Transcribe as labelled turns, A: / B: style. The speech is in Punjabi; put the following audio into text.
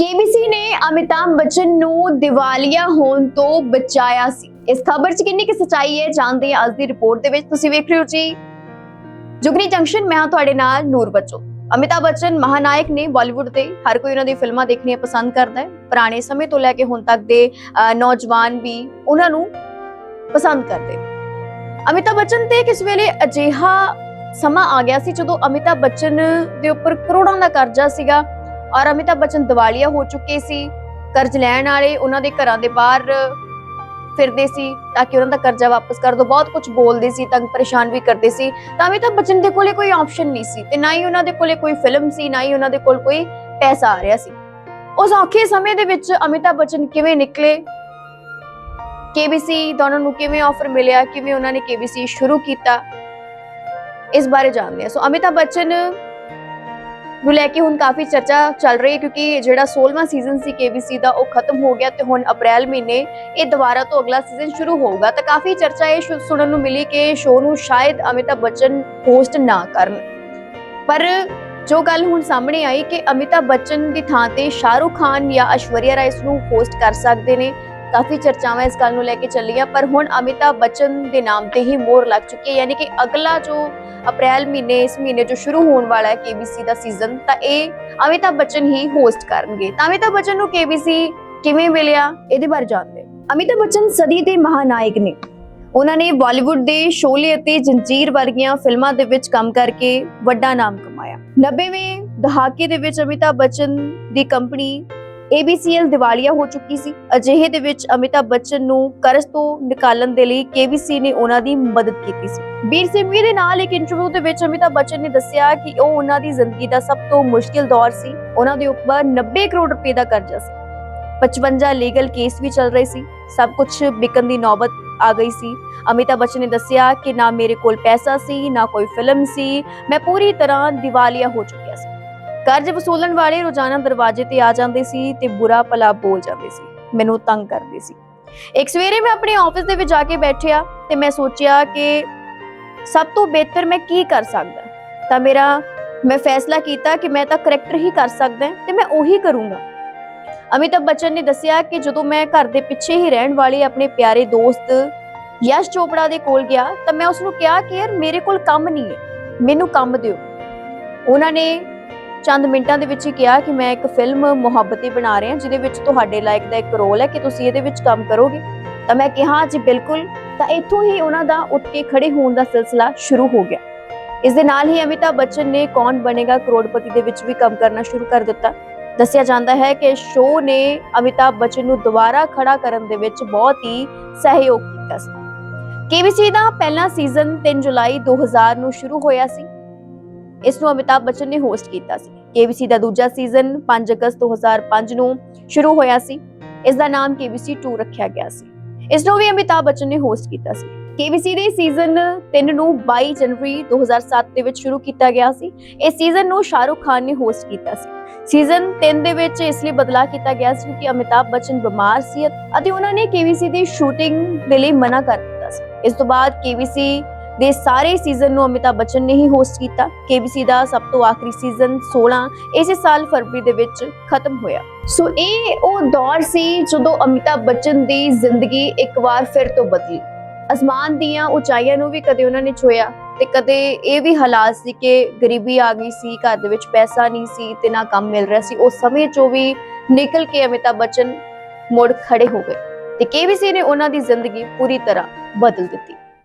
A: ਕੇਬੀਸੀ ਨੇ ਅਮਿਤਾਭ ਬੱਚਨ ਨੂੰ ਦੀਵਾਲੀਆ ਹੋਣ ਤੋਂ ਬਚਾਇਆ ਸੀ। ਇਸ ਖਬਰ 'ਚ ਕਿੰਨੀ ਕਿ ਸੱਚਾਈ ਹੈ ਜਾਣਦੇ ਹਾਂ ਅੱਜ ਦੀ ਰਿਪੋਰਟ ਦੇ ਵਿੱਚ। ਤੁਸੀਂ ਵੇਖ ਰਹੇ ਹੋ ਜੀ ਜੁਗਨੀ ਜੰਕਸ਼ਨ, ਮੈਂ ਹਾਂ ਤੁਹਾਡੇ ਨਾਲ ਨੂਰ ਬੱਚੋ। ਅਮਿਤਾਭ ਬੱਚਨ ਮਹਾਨਾਇਕ ਨੇ ਬਾਲੀਵੁੱਡ ਦੇ ਹਰ ਕੋਈ ਉਹਨਾਂ ਦੀ ਫਿਲਮਾਂ ਦੇਖਣੀਆਂ ਪਸੰਦ ਕਰਦਾ ਹੈ। ਪੁਰਾਣੇ ਸਮੇਂ ਤੋਂ ਲੈ ਕੇ ਹੁਣ ਤੱਕ ਦੇ ਨੌਜਵਾਨ ਵੀ ਉਹਨਾਂ ਨੂੰ ਪਸੰਦ ਕਰਦੇ ਅਮਿਤਾਭ ਬੱਚਨ ਤੇ ਕਿਸ ਵੇਲੇ ਅਜਿਹਾ ਸਮਾਂ ਆ ਗਿਆ ਸੀ ਜਦੋਂ ਅਮਿਤਾਭ ਬੱਚਨ ਦੇ ਉੱਪਰ ਕਰੋੜਾਂ ਦਾ ਕਰਜ਼ਾ ਸੀਗਾ ਔਰ ਅਮਿਤਾਭ ਬੱਚਨ ਦਿਵਾਲੀਆ ਹੋ ਚੁੱਕੇ ਸੀ, ਕਰਜ਼ ਲੈਣ ਵਾਲੇ ਉਹਨਾਂ ਦੇ ਘਰਾਂ ਦੇ ਬਾਹਰ ਫਿਰਦੇ ਸੀ ਤਾਂ ਕਿ ਉਹਨਾਂ ਦਾ ਕਰਜ਼ਾ ਵਾਪਸ ਕਰ ਦੋ। ਬਹੁਤ ਕੁਝ ਬੋਲਦੇ ਸੀ, ਤੰਗ ਪਰੇਸ਼ਾਨ ਵੀ ਕਰਦੇ ਸੀ। ਤਾਂ ਅਮਿਤਾਭ ਬੱਚਨ ਦੇ ਕੋਲੇ ਕੋਈ ਆਪਸ਼ਨ ਨਹੀਂ ਸੀ ਤੇ ਨਾ ਹੀ ਉਹਨਾਂ ਦੇ ਕੋਲੇ ਕੋਈ ਫਿਲਮ ਸੀ, ਨਾ ਹੀ ਉਹਨਾਂ ਦੇ ਕੋਲ ਕੋਈ ਪੈਸਾ ਆ ਰਿਹਾ ਸੀ। ਉਸ ਔਖੇ ਸਮੇਂ ਦੇ ਵਿੱਚ ਅਮਿਤਾਭ ਬੱਚਨ ਕਿਵੇਂ ਨਿਕਲੇ? KBC ਦਾ ਉਹਨਾਂ ਨੂੰ ਕਿਵੇਂ ਆਫਰ ਮਿਲਿਆ? ਕਿਵੇਂ ਉਹਨਾਂ ਨੇ KBC ਸ਼ੁਰੂ ਕੀਤਾ? ਇਸ ਬਾਰੇ ਜਾਣਦੇ ਹਾਂ। ਸੋ ਅਮਿਤਾਭ ਬੱਚਨ ਨੂੰ ਲੈ ਕੇ ਹੁਣ ਕਾਫੀ ਚਰਚਾ ਚੱਲ ਰਹੀ ਹੈ ਕਿਉਂਕਿ ਜਿਹੜਾ 16ਵਾਂ ਸੀਜ਼ਨ ਸੀ KBC ਦਾ, ਉਹ ਖਤਮ ਹੋ ਗਿਆ ਤੇ ਹੁਣ ਅਪ੍ਰੈਲ ਮਹੀਨੇ ਇਹ ਦੁਬਾਰਾ ਤੋਂ ਅਗਲਾ ਸੀਜ਼ਨ ਸ਼ੁਰੂ ਹੋਊਗਾ। ਤਾਂ ਕਾਫੀ ਚਰਚਾ ਇਹ ਸ਼ੁ- ਸੁਣਨ ਨੂੰ ਮਿਲੀ ਕਿ ਸ਼ੋਅ ਨੂੰ ਸ਼ਾਇਦ ਅਮਿਤਾਭ ਬੱਚਨ ਹੋਸਟ ਨਾ ਕਰਨ। ਪਰ ਜੋ ਗੱਲ ਹੁਣ ਸਾਹਮਣੇ ਆਈ ਕਿ ਅਮਿਤਾਭ ਬੱਚਨ ਦੀ ਥਾਂ ਤੇ ਸ਼ਾਹਰੁਖ ਖਾਨ ਜਾਂ ਐਸ਼ਵਰਿਆ ਰਾਏ ਇਸ ਨੂੰ ਹੋਸਟ ਕਰ ਸਕਦੇ ਨੇ ਕਾਫੀ ਚਰਚਾਵਾਂ ਇਸ ਗੱਲ ਨੂੰ ਲੈ ਕੇ ਚੱਲੀਆਂ, ਪਰ ਹੁਣ ਅਮਿਤਾਭ ਬੱਚਨ ਦੇ ਨਾਮ ਤੇ ਹੀ ਮੋਹਰ ਲੱਗ ਚੁੱਕੀ ਹੈ। ਯਾਨੀ ਕਿ ਅਗਲਾ ਜੋ ਅਪ੍ਰੈਲ ਮਹੀਨੇ, ਇਸ ਮਹੀਨੇ ਜੋ ਸ਼ੁਰੂ ਹੋਣ ਵਾਲਾ ਹੈ KBC ਦਾ ਸੀਜ਼ਨ ਤਾਂ ਇਹ ਅਮਿਤਾਭ ਬੱਚਨ ਹੀ ਹੋਸਟ ਕਰਨਗੇ। ਤਾਂ ਅਮਿਤਾਭ ਬੱਚਨ ਨੂੰ KBC ਕਿਵੇਂ ਮਿਲਿਆ? ਇਹਦੇ ਬਾਰੇ ਜਾਣਦੇ ਅਮਿਤਾਭ ਬੱਚਨ ਸਦੀ ਦੇ ਮਹਾਨਾਇਕ ਨੇ। ਉਹਨਾਂ ਨੇ ਬਾਲੀਵੁੱਡ ਦੇ ਸ਼ੋਲੇ ਅਤੇ ਜੰਜੀਰ ਵਰਗੀਆਂ ਫਿਲਮਾਂ ਦੇ ਵਿੱਚ ਕੰਮ ਕਰਕੇ ਵੱਡਾ ਨਾਮ ਕਮਾਇਆ। 90ਵੇਂ ਦਹਾਕੇ ਦੇ ਵਿੱਚ ਅਮਿਤਾਭ ਬੱਚਨ ਦੀ ਕੰਪਨੀ ABCL ਦਿਵਾਲੀਆ ਹੋ ਚੁੱਕੀ ਸੀ। ਅਜਿਹੇ ਦੇ ਵਿੱਚ ਅਮਿਤਾਭ ਬੱਚਨ ਨੂੰ ਕਰਜ਼ ਤੋਂ ਨਿਕਾਲਣ ਦੇ ਲਈ KBC ਨੇ ਉਹਨਾਂ ਦੀ ਮਦਦ ਕੀਤੀ ਸੀ। ਵੀਰ ਸਿੰਘਵੀ ਦੇ ਨਾਲ ਇੱਕ ਇੰਟਰਵਿਊ ਦੇ ਵਿੱਚ ਅਮਿਤਾਭ ਬੱਚਨ ਨੇ ਦੱਸਿਆ ਕਿ ਉਹ ਉਹਨਾਂ ਦੀ ਜ਼ਿੰਦਗੀ ਦਾ ਸਭ ਤੋਂ ਮੁਸ਼ਕਿਲ ਦੌਰ ਸੀ। ਉਹਨਾਂ ਦੇ ਉੱਪਰ 90 ਕਰੋੜ ਰੁਪਏ ਦਾ ਕਰਜ਼ਾ ਸੀ। 55 ਲੀਗਲ ਕੇਸ ਵੀ ਚੱਲ ਰਹੇ ਸੀ। ਸਭ ਕੁਝ ਵਿਕਣ ਦੀ ਨੌਬਤ ਆ ਗਈ ਸੀ। ਅਮਿਤਾਭ ਬੱਚਨ ਨੇ ਦੱਸਿਆ ਕਿ ਨਾ ਮੇਰੇ ਕੋਲ ਪੈਸਾ ਸੀ, ਨਾ ਕੋਈ ਫਿਲਮ ਸੀ। ਮੈਂ ਪੂਰੀ ਤਰ੍ਹਾਂ ਦਿਵਾਲੀਆ ਹੋ ਚੁੱਕਿਆ ਸੀ। ਕਰਜ਼ ਵਸੂਲਣ ਵਾਲੇ ਰੋਜ਼ਾਨਾ ਦਰਵਾਜ਼ੇ ਤੇ ਆ ਜਾਂਦੇ ਸੀ ਤੇ ਬੁਰਾ ਭਲਾ ਬੋਲ ਜਾਂਦੇ ਸੀ। ਮੈਨੂੰ ਤੰਗ ਕਰਦੇ ਸੀ। ਇੱਕ ਸਵੇਰੇ ਮੈਂ ਆਪਣੇ ਆਫਿਸ ਦੇ ਵਿੱਚ ਜਾ ਕੇ ਬੈਠਿਆ ਤੇ ਮੈਂ ਸੋਚਿਆ ਕਿ ਸਭ ਤੋਂ ਬਿਹਤਰ ਮੈਂ ਕੀ ਕਰ ਸਕਦਾ। ਤਾਂ ਮੇਰਾ, ਮੈਂ ਫੈਸਲਾ ਕੀਤਾ ਕਿ ਮੈਂ ਤਾਂ ਕਰੈਕਟਰ ਹੀ ਕਰ ਸਕਦਾ ਤੇ ਮੈਂ ਉਹੀ ਕਰੂੰਗਾ। ਅਮਿਤਾਭ ਬੱਚਨ ਨੇ ਦੱਸਿਆ ਕਿ ਜਦੋਂ ਮੈਂ ਘਰ ਦੇ ਪਿੱਛੇ ਹੀ ਰਹਿਣ ਵਾਲੇ ਆਪਣੇ ਪਿਆਰੇ ਦੋਸਤ ਯਸ਼ ਚੋਪੜਾ ਦੇ ਕੋਲ ਗਿਆ ਤਾਂ ਮੈਂ ਉਸ ਨੂੰ ਕਿਹਾ ਕਿ ਯਾਰ ਮੇਰੇ ਕੋਲ ਕੰਮ ਨਹੀਂ ਹੈ, ਮੈਨੂੰ ਕੰਮ ਦਿਓ। ਉਹਨਾਂ ਨੇ ਚੰਦ ਮਿੰਟਾਂ ਦੇ ਵਿੱਚ ਹੀ ਕਿਹਾ ਕਿ ਮੈਂ ਇੱਕ ਫਿਲਮ ਮੁਹੱਬਤੀ ਬਣਾ ਰਿਹਾ, ਜਿਹਦੇ ਵਿੱਚ ਤੁਹਾਡੇ ਲਾਇਕ ਦਾ ਇੱਕ ਰੋਲ ਹੈ, ਕਿ ਤੁਸੀਂ ਇਹਦੇ ਵਿੱਚ ਕੰਮ ਕਰੋਗੇ? ਤਾਂ ਮੈਂ ਕਿਹਾ, ਜੀ, ਬਿਲਕੁਲ। ਤਾਂ ਇੱਥੋਂ ਹੀ ਉਹਨਾਂ ਦਾ ਉੱਠ ਕੇ ਖੜੇ ਹੋਣ ਦਾ ਸਿਲਸਿਲਾ ਸ਼ੁਰੂ ਹੋ ਗਿਆ। ਇਸ ਦੇ ਨਾਲ ਹੀ ਅਮਿਤਾਭ ਬੱਚਨ ਨੇ ਕੌਣ ਬਣੇਗਾ, ਕਰੋੜਪਤੀ ਦੇ ਵਿੱਚ ਵੀ ਕੰਮ ਕਰਨਾ ਸ਼ੁਰੂ ਕਰ ਦਿੱਤਾ। ਦੱਸਿਆ ਜਾਂਦਾ ਹੈ ਕਿ ਸ਼ੋਅ ਨੇ ਅਮਿਤਾਭ ਬੱਚਨ ਨੂੰ ਦੁਬਾਰਾ ਖੜਾ ਕਰਨ ਦੇ ਵਿੱਚ ਬਹੁਤ ਹੀ ਸਹਿਯੋਗ ਕੀਤਾ ਸੀ। KBC ਦਾ ਪਹਿਲਾ ਸੀਜ਼ਨ 3 ਜੁਲਾਈ 2000 ਨੂੰ ਸ਼ੁਰੂ ਹੋਇਆ ਸੀ। ਇਸ ਨੂੰ ਅਮਿਤਾਭ ਬੱਚਨ ਨੇ ਹੋਸਟ ਕੀਤਾ ਸੀ। KBC ਦਾ ਦੂਜਾ ਸੀਜ਼ਨ 5 ਅਗਸਤ 2005 ਨੂੰ ਸ਼ੁਰੂ ਹੋਇਆ ਸੀ। ਇਸ ਦਾ ਨਾਮ KBC 2 ਰੱਖਿਆ ਗਿਆ ਸੀ। ਇਸ ਨੂੰ ਵੀ ਅਮਿਤਾਭ ਬੱਚਨ ਨੇ ਹੋਸਟ ਕੀਤਾ ਸੀ। KBC ਦੇ ਸੀਜ਼ਨ 3 ਨੂੰ 22 ਜਨਵਰੀ 2007 ਦੇ ਵਿੱਚ ਸ਼ੁਰੂ ਕੀਤਾ ਗਿਆ ਸੀ। ਇਸ ਸੀਜ਼ਨ ਨੂੰ ਸ਼ਾਹਰੁਖ ਖਾਨ ਨੇ ਹੋਸਟ ਕੀਤਾ ਸੀ। ਸੀਜ਼ਨ 3 ਦੇ ਵਿੱਚ ਇਸ ਲਈ ਬਦਲਾਅ ਕੀਤਾ ਗਿਆ ਸੀ ਕਿ ਅਮਿਤਾਭ ਬੱਚਨ ਬਿਮਾਰ ਸੀ ਅਤੇ ਉਹਨਾਂ ਨੇ KBC ਦੀ ਸ਼ੂਟਿੰਗ ਦੇ ਲਈ ਮਨਾ ਕਰ ਦਿੱਤਾ ਸੀ। ਇਸ ਤੋਂ ਬਾਅਦ KBC ਦੇ ਸਾਰੇ ਸੀਜ਼ਨ ਨੂੰ ਅਮਿਤਾਭ ਬੱਚਨ ਨੇ ਹੀ ਹੋਸਟ ਕੀਤਾ। KBC ਦਾ ਸਭ ਤੋਂ ਆਖਰੀ ਸੀਜ਼ਨ 16 ਇਸੇ ਸਾਲ ਫਰਵਰੀ ਦੇ ਵਿੱਚ ਖਤਮ ਹੋਇਆ। ਸੋ ਇਹ ਉਹ ਦੌਰ ਸੀ ਜਦੋਂ ਅਮਿਤਾਭ ਬੱਚਨ ਦੀ ਜ਼ਿੰਦਗੀ ਇੱਕ ਵਾਰ ਫਿਰ ਤੋਂ ਬਦਲੀ। ਅਸਮਾਨ ਦੀਆਂ ਉਚਾਈਆਂ ਨੂੰ ਵੀ ਕਦੇ ਉਹਨਾਂ ਨੇ ਛੋਇਆ ਤੇ ਕਦੇ ਇਹ ਵੀ ਹਾਲਾਤ ਸੀ ਕਿ ਗਰੀਬੀ ਆ ਗਈ ਸੀ, ਘਰ ਦੇ ਵਿੱਚ ਪੈਸਾ ਨਹੀਂ ਸੀ ਤੇ ਨਾ ਕੰਮ ਮਿਲ ਰਿਹਾ ਸੀ। ਉਸ ਸਮੇਂ ਚੋਂ ਵੀ ਨਿਕਲ ਕੇ ਅਮਿਤਾਭ ਬੱਚਨ ਮੁੜ ਖੜੇ ਹੋ ਗਏ ਤੇ KBC ਨੇ ਉਹਨਾਂ ਦੀ ਜ਼ਿੰਦਗੀ ਪੂਰੀ ਤਰ੍ਹਾਂ ਬਦਲ ਦਿੱਤੀ।